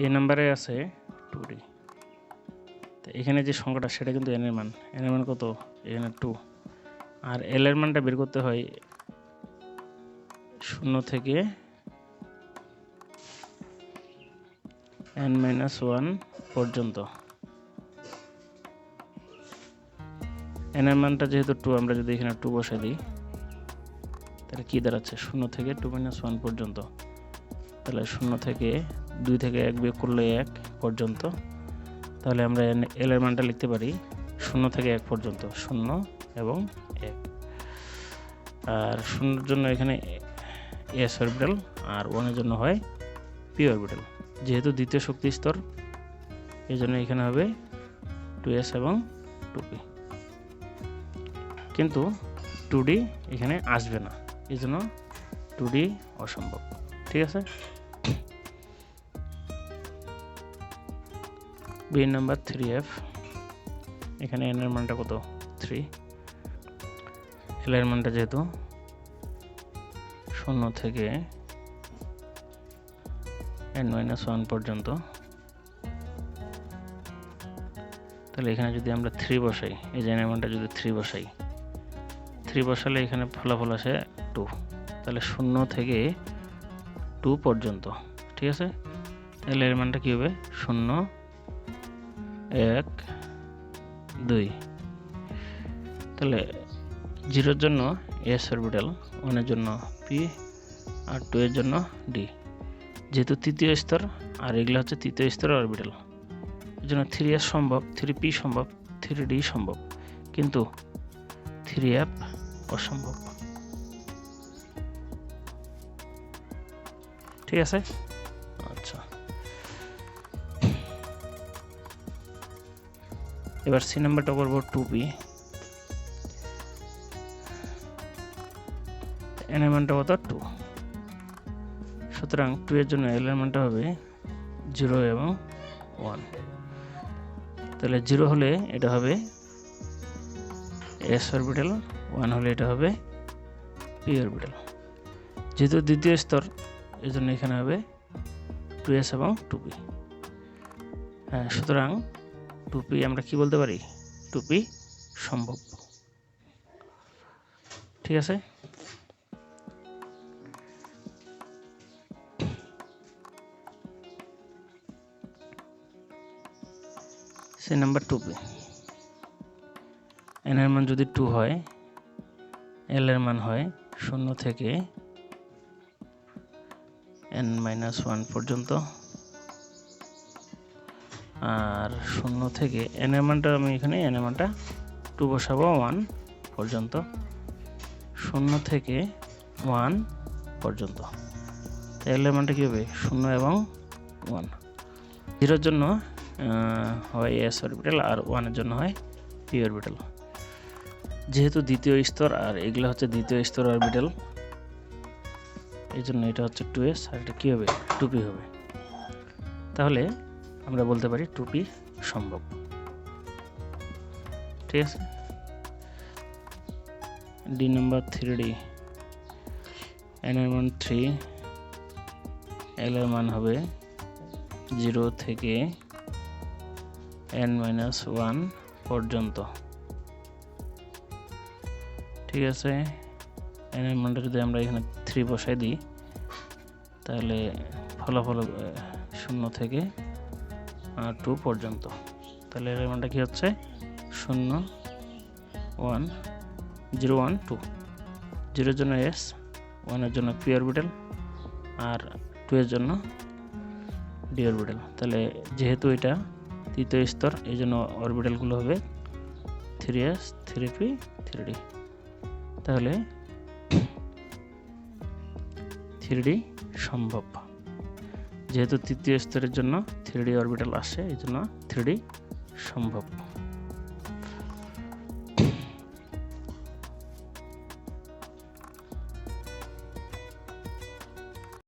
এই নাম্বারে আছে টু ডি। তো এখানে যে সংখ্যাটা, সেটা কিন্তু এন এর মান। এন এর মান কত? এখানে টু আর এল এর মানটা বের করতে হয় শূন্য থেকে এন মাইনাস ওয়ান পর্যন্ত। এন এর মানটা যেহেতু টু আমরা যদি এখানে টু বসে দিই, তাহলে কী দাঁড়াচ্ছে? শূন্য থেকে টু মাইনাস ওয়ান পর্যন্ত। তাহলে শূন্য থেকে দুই থেকে এক বিয়োগ করলে এক পর্যন্ত। তাহলে আমরা এল এর মানটা লিখতে পারি শূন্য থেকে এক পর্যন্ত, শূন্য এবং এক। আর শূন্যর জন্য এখানে এস অরবিটাল আর ওয়ানের জন্য হয় পি অরবিটাল। যেহেতু দ্বিতীয় শক্তি স্তর, এই জন্য এখানে হবে টু এস এবং টু পি। কিন্তু টু ডি এখানে আসবে না, এই জন্য টু ডি অসম্ভব। ঠিক আছে? বি নাম্বার থ্রি এফ এখানে এন এর মানটা কত? থ্রি এল এর মানটা যেহেতু শূন্য থেকে এন মাইনাস ওয়ান পর্যন্ত। তাহলে এখানে যদি আমরা থ্রি বসাই, এই এর মানটা যদি থ্রি বসাই থ্রি বসালে এখানে ফলাফল আসে টু তাহলে শূন্য থেকে টু পর্যন্ত, ঠিক আছে? এল এর মানটা কী হবে? শূন্য, এক, দুই। তাহলে জিরোর জন্য এস অরবিটাল ওয়ানের জন্য পি আর টু এর জন্য ডি যেহেতু তৃতীয় স্তর, আর এগুলো হচ্ছে তৃতীয় স্তরের অরবিটাল এই জন্য থ্রি এস সম্ভব থ্রি পি সম্ভব থ্রি ডি সম্ভব। কিন্তু থ্রি অ্যাপ অসম্ভব। ঠিক আছে? আচ্ছা। এবার সি নাম্বারটা করব টু পি এন মানটা কত? টু। সুতরাং টু এর জন্য এল মানটা হবে জিরো এবং ওয়ান। তাহলে জিরো হলে এটা হবে এস অরবিটাল ওয়ান হলে এটা হবে পি অরবিটাল। যেহেতু দ্বিতীয় স্তর এই জন্য এখানে হবে টু এস এবং টু পি হ্যাঁ সুতরাং টু পি আমরা কি বলতে পারি? টু পি সম্ভব। ঠিক আছে? C number two P. N এর মান যদি টু হয়, এল এর মান হয় শূন্য থেকে এন মাইনাস ওয়ান পর্যন্ত। আর শূন্য থেকে এন এর মানটা আমি এখানে এন এর মানটা টু বসাবো ওয়ান পর্যন্ত। শূন্য থেকে ওয়ান পর্যন্ত। এর মানটা কী হবে? শূন্য এবং ওয়ান জিরোর জন্য হয় এস অরবিটাল আর ওয়ানের জন্য হয় পি অরবিটাল যেহেতু দ্বিতীয় স্তর আর এগুলো হচ্ছে দ্বিতীয় স্তর অরবিটাল এই জন্য এটা হচ্ছে টু এস আর এটা কী হবে? টুপি হবে। তাহলে আমরা বলতে পারি টুপি সম্ভব। ঠিক আছে? D number three D N এর মান থ্রি এল এর মান হবে জিরো থেকে এন মাইনাস ওয়ান পর্যন্ত। ঠিক আছে? এন এর মানটা যদি আমরা এখানে থ্রি বসাই দিই। তাহলে ফলাফল শূন্য থেকে টু পর্যন্ত। তাহলে এর মানটা কী হচ্ছে? শূন্য, ওয়ান, জিরো, ওয়ান, টু। জিরোর জন্য এস, ওয়ানের জন্য পি অরবিটাল আর টু এর জন্য ডি অরবিটাল তাহলে যেহেতু এটা তৃতীয় স্তর, এই জন্য অরবিটালগুলো হবে three S, three P, three D. তাহলে থ্রি ডি সম্ভব। যেহেতু তৃতীয় স্তরের জন্য থ্রিডি অরবিটাল আসে এই জন্য থ্রিডি সম্ভব।